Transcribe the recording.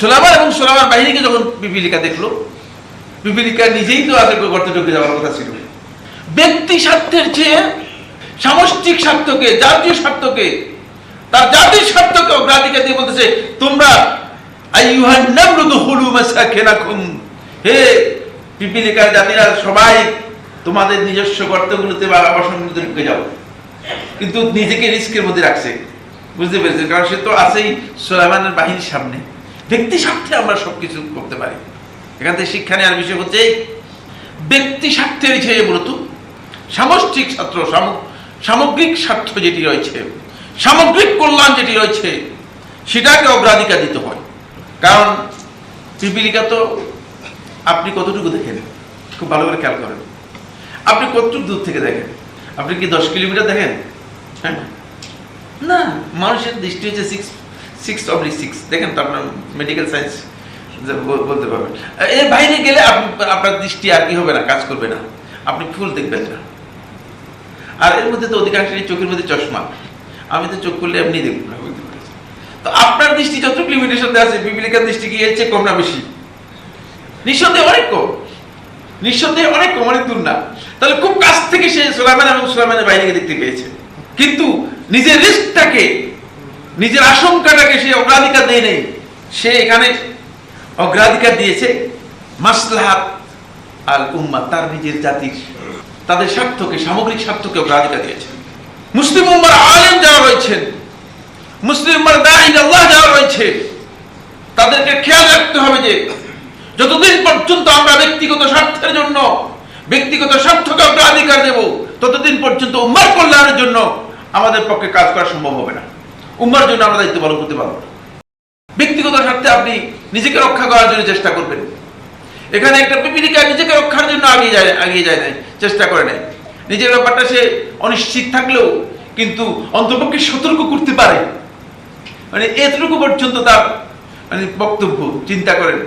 সোলাবার এবং সোলাবার বাহিনীকে যখন পিপিলিকা দেখল পিপিলিকা নিজেই তো আসলে গর্তে ঢুকে যাওয়ার কথা ছিল। ব্যক্তি স্বার্থের চেয়ে সামষ্টিক স্বার্থকে, জাতীয় স্বার্থকে, তার জাতির স্বার্থকে অগ্রাধিকার দিয়ে বলতেছে, তোমরা হে পিপিলিকার জাতিরা, সবাই তোমাদের নিজস্ব গর্তগুলোতে বা আবাসনগুলোতে ঢুকে যাও। কিন্তু নিজেকে রিস্কের মধ্যে রাখছে। বুঝতে পেরেছেন? কারণ সে তো আছেই সোলাইমানের বাহিনীর সামনে। ব্যক্তি স্বার্থে আমরা সবকিছু করতে পারি। এখান থেকে শিক্ষা নেওয়ার বিষয় হচ্ছে ব্যক্তি স্বার্থের চেয়ে মূলত সামষ্টিক সাম- সামগ্রিক স্বার্থ যেটি রয়েছে, সামগ্রিক কল্যাণ যেটি রয়েছে, সেটাকে অগ্রাধিকার দিতে হয়। কারণ পিপিলিকা তো আপনি কতটুকু দেখেন? খুব ভালো করে খেয়াল করেন। আপনি কতটুকু দূর থেকে দেখেন? আপনি কি দশ কিলোমিটার দেখেন? হ্যাঁ? না, মানুষের দৃষ্টি হচ্ছে সিক্স সিক্স অবলি সিক্স দেখেন তো আপনার মেডিকেল সায়েন্স বলতে পারবেন। এর বাইরে গেলে আপনার দৃষ্টি আর কি হবে না, কাজ করবে না। আপনি ফুল দেখবেন না। আর এর মধ্যে তো অধিকাংশেরই চোখের মধ্যে চশমা। আমি তো চোখ করলে এমনি দেখব না তো আপনার দৃষ্টি যতটুকু লিমিটেশন আছে পিপিলিকার দৃষ্টি কি এর চেয়ে কম না বেশি? নিঃসন্দেহে অনেক কম। নিঃসন্দেহে অনেক কম, অনেক দূর না। তাহলে খুব কাছ থেকে সে সোলাইমান এবং সোলাইমানের বাইরেকে দেখতে পেয়েছে। কিন্তু নিজের রিস্কটাকে নিজের আশঙ্কাটাকে সে অগ্রাধিকার দেয় নেই। সে এখানে অগ্রাধিকার দিয়েছে মাসলাহাত আল উম্মা তার নিজের জাতির, তাদের স্বার্থকে, সামগ্রিক স্বার্থকে অগ্রাধিকার দিয়েছে। মুসলিম উম্মার আলেম যারা রয়েছেন, মুসলিম উম্মার দাহিদ আল্লাহ যারা রয়েছে, তাদেরকে খেয়াল রাখতে হবে যে যতদিন পর্যন্ত আমরা ব্যক্তিগত স্বার্থের জন্য, ব্যক্তিগত স্বার্থকে অগ্রাধিকার দেব, ততদিন পর্যন্ত উম্মার কল্যাণের জন্য আমাদের পক্ষে কাজ করা সম্ভব হবে না। উম্মার জন্য আমরা দায়িত্ব পালন করতে পারব। ব্যক্তিগত স্বার্থে আপনি নিজেকে রক্ষা করার জন্য চেষ্টা করবেন। এখানে একটা পিপিলিকা নিজেকে রক্ষার জন্য আগিয়ে যায় আগিয়ে যায় নাই, চেষ্টা করে নাই। নিজের ব্যাপারটা সে অনিশ্চিত থাকলেও কিন্তু অন্তপক্ষে সতর্ক করতে পারে। মানে এতটুকু পর্যন্ত তার মানে বক্তব্য, চিন্তা করেন।